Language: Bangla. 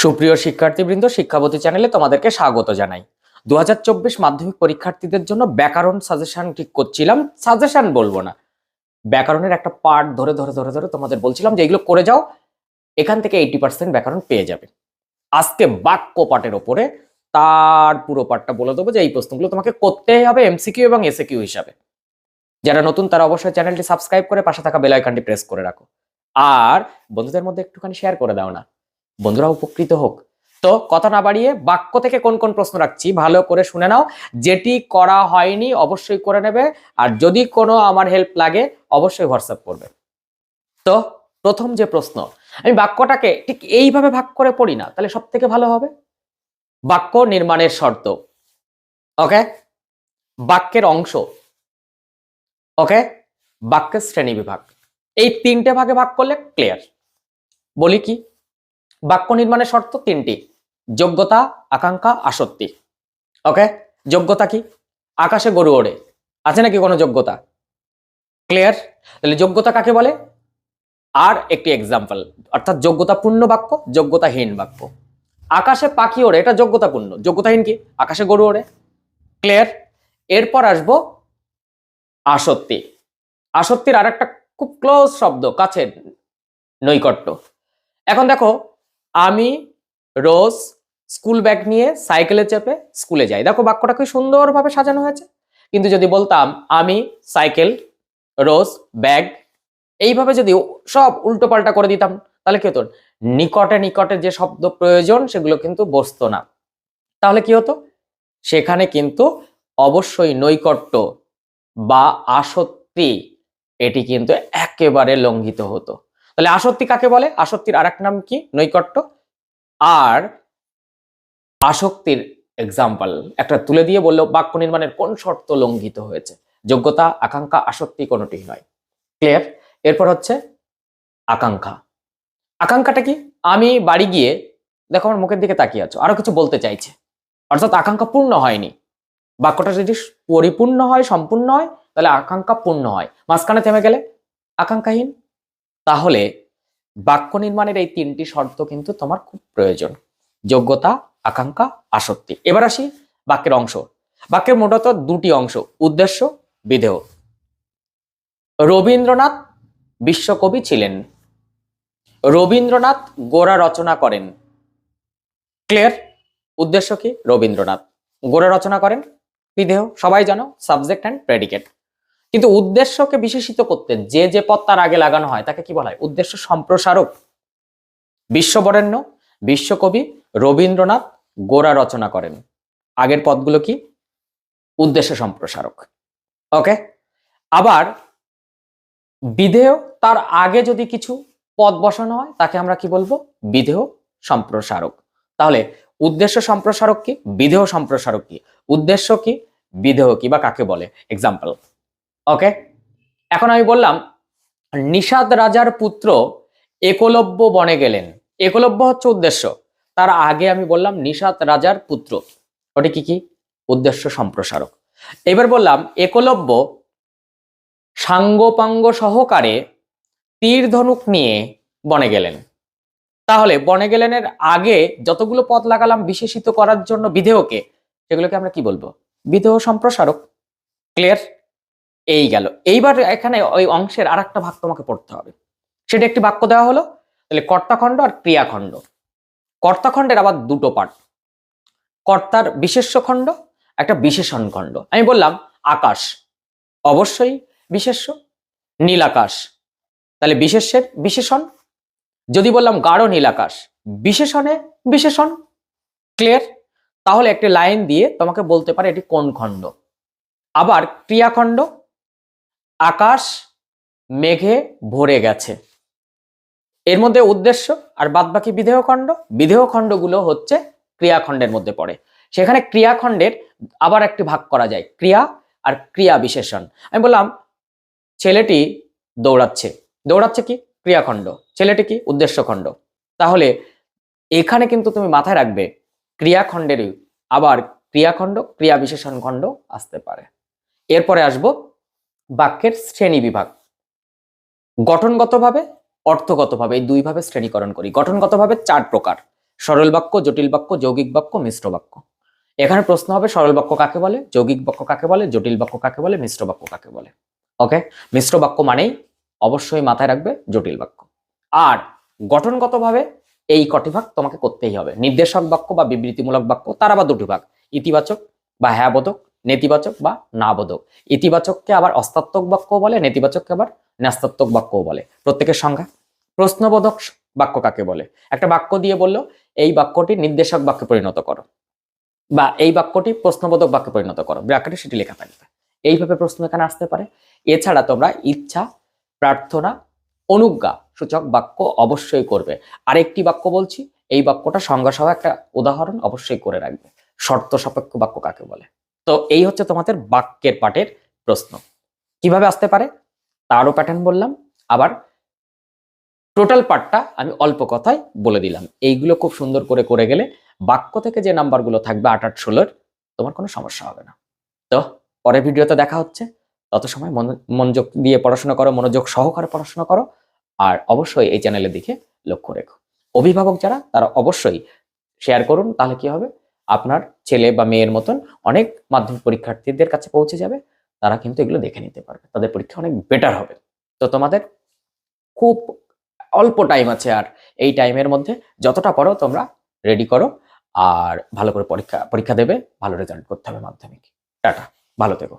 সুপ্রিয় শিক্ষার্থীবৃন্দ, শিক্ষাবতী চ্যানেলে তোমাদেরকে স্বাগত জানাই। দু হাজার চব্বিশ মাধ্যমিক পরীক্ষার্থীদের জন্য ব্যাকরণ সাজেশন ঠিক করছিলাম। সাজেশন বলব না। ব্যাকরণের একটা পার্ট ধরে ধরে ধরে ধরে তোমাদের বলছিলাম যে এগুলো করে যাও, এখান থেকে এইটি পার্সেন্ট ব্যাকরণ পেয়ে যাবে। আজকে বাক্য পাঠের ওপরে তার পুরো পাঠটা বলে দেবো যে এই প্রশ্নগুলো তোমাকে করতেই হবে এমসিকিউ এবং এসএকিউ হিসাবে। যারা নতুন তারা অবশ্যই চ্যানেলটি সাবস্ক্রাইব করে পাশে থাকা বেল আইকনটি প্রেস করে রাখো। আর বন্ধুদের মধ্যে একটুখানি শেয়ার করে দাও না। বন্ধুরা উপকৃত হোক। তো কথা না বাড়িয়ে বাক্য থেকে কোন কোন প্রশ্ন রাখছি, ভালো করে শুনে নাও। যেটি করা হয়নি অবশ্যই করে নেবে, আর যদি কোনো আমার হেল্প লাগে, অবশ্যই হোয়াটসঅ্যাপ করবে। তো প্রথম যে প্রশ্ন, আমি বাক্যটাকে ঠিক এইভাবে ভাগ করে পড়ি না, তাহলে সব থেকে ভালো হবে? বাক্য নির্মাণের শর্ত ওকে বাক্যের অংশ ওকে বাক্যের শ্রেণি বিভাগ, এই তিনটে ভাগে ভাগ করলে ক্লিয়ার বলি কি? বাক্য নির্মাণের শর্ত তিনটি, যোগ্যতা, আকাঙ্ক্ষা, আসক্তি। ওকে যোগ্যতা কি? আকাশে গরু ওড়ে। আছে নাকি কোনো যোগ্যতা? ক্লিয়ার তাহলে যোগ্যতা কাকে বলে? আর একটি এক্সাম্পল অর্থাৎ যোগ্যতাপূর্ণ বাক্য, যোগ্যতাহীন বাক্য। আকাশে পাখি ওড়ে, এটা যোগ্যতাপূর্ণ। যোগ্যতাহীন কি? আকাশে গরু ওড়ে। ক্লিয়ার এরপর আসব আসত্তি আসত্তির আর একটা খুব ক্লোজ শব্দ, কাছের নৈকট্য। এখন দেখো আমি, রোজ স্কুল ব্যাগ নিয়ে সাইকেলে চেপে স্কুলে যাই। দেখো বাক্যটা খুব সুন্দরভাবে সাজানো হয়েছে। কিন্তু যদি বলতাম, আমি, সাইকেল, রোজ ব্যাগ, এইভাবে যদি সব উল্টো পাল্টা করে দিতাম, তাহলে কি হতো? নিকটে নিকটে যে শব্দ প্রয়োজন, সেগুলো কিন্তু বসতো না। তাহলে কি হতো? সেখানে কিন্তু অবশ্যই নৈকট্য বা আসত্তি এটি কিন্তু একেবারে লঙ্ঘিত হতো। তাহলে আসক্তি কাকে বলে? আসক্তির আর নাম কি? নৈকট্য। আর আসক্তির এক্সাম্পল একটা তুলে দিয়ে বলল, বাক্য নির্মাণের কোন শর্ত লঙ্ঘিত হয়েছে? যোগ্যতা, আকাঙ্ক্ষা, আসক্তি কোনোটি নয়। ক্লিয়ার এরপর হচ্ছে আকাঙ্ক্ষা। আকাঙ্ক্ষাটা কি? আমি বাড়ি গিয়ে, দেখো আমার মুখের দিকে তাকিয়ে আছো, আরও কিছু বলতে চাইছে। অর্থাৎ আকাঙ্ক্ষা পূর্ণ হয়নি। বাক্যটা যদি পরিপূর্ণ হয়, সম্পূর্ণ হয়, তাহলে আকাঙ্ক্ষা পূর্ণ হয়। মাঝখানে থেমে গেলে আকাঙ্ক্ষাহীন। তাহলে বাক্য নির্মাণের এই তিনটি শর্ত কিন্তু তোমার খুব প্রয়োজন। যোগ্যতা, আকাঙ্ক্ষা, আসক্তি। এবার আসি বাক্যের অংশ। বাক্যের মূলত দুটি অংশ, উদ্দেশ্য, বিধেয়। রবীন্দ্রনাথ বিশ্বকবি ছিলেন। রবীন্দ্রনাথ গোড়া রচনা করেন। ক্লিয়ার? উদ্দেশ্য কি? রবীন্দ্রনাথ। গোড়া রচনা করেন। বিধেয়। সবাই জানো, সাবজেক্ট অ্যান্ড প্রেডিকেট। কিন্তু উদ্দেশ্যকে বিশেষিত করতে যে যে পদ তার আগে লাগানো হয়, তাকে কি বলা হয়? উদ্দেশ্য সম্প্রসারক। বিশ্ববরেণ্য, বিশ্বকবি রবীন্দ্রনাথ গোড়া রচনা করেন। আগের পদগুলো কি? উদ্দেশ্য সম্প্রসারক। ওকে? আবার বিধেয় তার আগে যদি কিছু পদ বসানো হয়, তাকে আমরা কি বলব? বিধেয় সম্প্রসারক। তাহলে উদ্দেশ্য সম্প্রসারক কি? বিধেয় সম্প্রসারক কি? উদ্দেশ্য কি? বিধেয় কি? বা কাকে বলে? এক্সাম্পল ওকে এখন আমি বললাম, নিষাদ রাজার পুত্র একলব্য বনে গেলেন। একলব্য হচ্ছে উদ্দেশ্য। তার আগে আমি বললাম, নিষাদ রাজার পুত্র। ওটি কি কি? উদ্দেশ্য সম্প্রসারক। এবার বললাম, একলব্য সাঙ্গপাঙ্গ সহকারে তীর ধনুক নিয়ে বনে গেলেন। তাহলে বনে গেলেনের আগে যতগুলো পথ লাগালাম বিশেষিত করার জন্য বিধেয়কে, সেগুলোকে আমরা কি বলব? বিধেয় সম্প্রসারক। ক্লিয়ার এই গেল। এইবার এখানে ওই অংশের আর একটা ভাগ তোমাকে পড়তে হবে। সেটা একটি বাক্য দেওয়া হলো, তাহলে কর্তাখণ্ড আর ক্রিয়াখণ্ড। কর্তাখণ্ডের আবার দুটো পার্ট কর্তার বিশেষ্য খণ্ড, একটা বিশেষণ খণ্ড। আমি বললাম, আকাশ। অবশ্যই বিশেষ্য। নীল আকাশ। তাহলে বিশেষ্যের বিশেষণ। যদি বললাম গাঢ় নীল আকাশ, বিশেষণে বিশেষণ। ক্লিয়ার তাহলে একটি লাইন দিয়ে তোমাকে বলতে পারে এটি কোন খণ্ড। আবার ক্রিয়াখণ্ড আকাশ মেঘে ভরে গেছে। এর মধ্যে উদ্দেশ্য আর বাদবাকি বিধেয় খণ্ড বিধেয় খণ্ডগুলো হচ্ছে ক্রিয়াখণ্ডের মধ্যে পড়ে। সেখানে ক্রিয়াখণ্ডের আবার একটি ভাগ করা যায়, ক্রিয়া আর ক্রিয়া বিশেষণ। আমি বললাম, ছেলেটি দৌড়াচ্ছে। দৌড়াচ্ছে কি? ক্রিয়াখণ্ড। ছেলেটি কি? উদ্দেশ্য খণ্ড তাহলে এখানে কিন্তু তুমি মাথায় রাখবে, ক্রিয়াখণ্ডেরই আবার ক্রিয়াখণ্ড, ক্রিয়া বিশেষণ খণ্ড আসতে পারে। এরপরে আসব বাক্যের শ্রেণি বিভাগ গঠনগতভাবে, অর্থগতভাবে এই দুইভাবে শ্রেণীকরণ করি। গঠনগতভাবে চার প্রকার, সরল বাক্য, জটিল বাক্য, যৌগিক বাক্য, মিশ্র বাক্য। এখানে প্রশ্ন হবে সরল বাক্য কাকে বলে, যৌগিক বাক্য কাকে বলে, জটিল বাক্য কাকে বলে, মিশ্র বাক্য কাকে বলে। ওকে? মিশ্র বাক্য মানেই অবশ্যই মাথায় রাখবে জটিল বাক্য। আর গঠনগতভাবে এই কটি ভাগ তোমাকে করতেই হবে। নির্দেশক বাক্য বা বিবৃতিমূলক বাক্য, তার আবার দুটি ভাগ, ইতিবাচক বা হ্যাঁ বোধক নেতিবাচক বা না বোধক ইতিবাচককে আবার অস্তাত্মক বাক্য বলে, নেতিবাচককে আবার ন্যাস্তাত্মক বাক্যও বলে। প্রত্যেকের সংজ্ঞা? প্রশ্নবোধক বাক্য কাকে বলে? একটা বাক্য দিয়ে বলল, এই বাক্যটি নির্দেশক বাক্যে পরিণত করো। বা, এই বাক্যটি প্রশ্নবোধক বাক্যে পরিণত করো। ব্র্যাকেটে সেটি লেখা থাকবে। এইভাবে প্রশ্ন এখানে আসতে পারে। এছাড়া তোমরা ইচ্ছা, প্রার্থনা, অনুজ্ঞা সূচক বাক্য অবশ্যই করবে। আরেকটি বাক্য বলছি, এই বাক্যটা সংজ্ঞা সহ একটা উদাহরণ অবশ্যই করে রাখবে। শর্ত সাপেক্ষ বাক্য কাকে বলে? তো এই হচ্ছে তোমাদের বাক্যের পাঠের প্রশ্ন। কীভাবে আসতে পারে? তারও প্যাটার্ন বললাম। আবার টোটাল পার্টটা আমি অল্প কথায় বলে দিলাম। এইগুলো খুব সুন্দর করে করে গেলে বাক্য থেকে যে নাম্বারগুলো থাকবে আট আট ষোলোর, তোমার কোনো সমস্যা হবে না। তো পরের ভিডিওতে দেখা হচ্ছে। তত সময় মনো- মনোযোগ দিয়ে পড়াশোনা করো, মনোযোগ সহকারে পড়াশোনা করো, আর অবশ্যই এই চ্যানেলের দিকে লক্ষ্য রেখো। অভিভাবক যারা, তারা অবশ্যই শেয়ার করুন, তাহলে কি হবে? আপনার ছেলে বা মেয়ের মতন অনেক মাধ্যমিক পরীক্ষার্থীদের কাছে পৌঁছে যাবে, তারা কিন্তু এগুলো দেখে নিতে পারবে। তাদের পরীক্ষা অনেক বেটার হবে। তো তোমাদের খুব অল্প টাইম আছে আর এই টাইমের মধ্যে যতটা পারো তোমরা রেডি করো আর ভালো করে পরীক্ষা পরীক্ষা দেবে, ভালো রেজাল্ট করতে হবে মাধ্যমিক। টাটা, ভালো থেকো।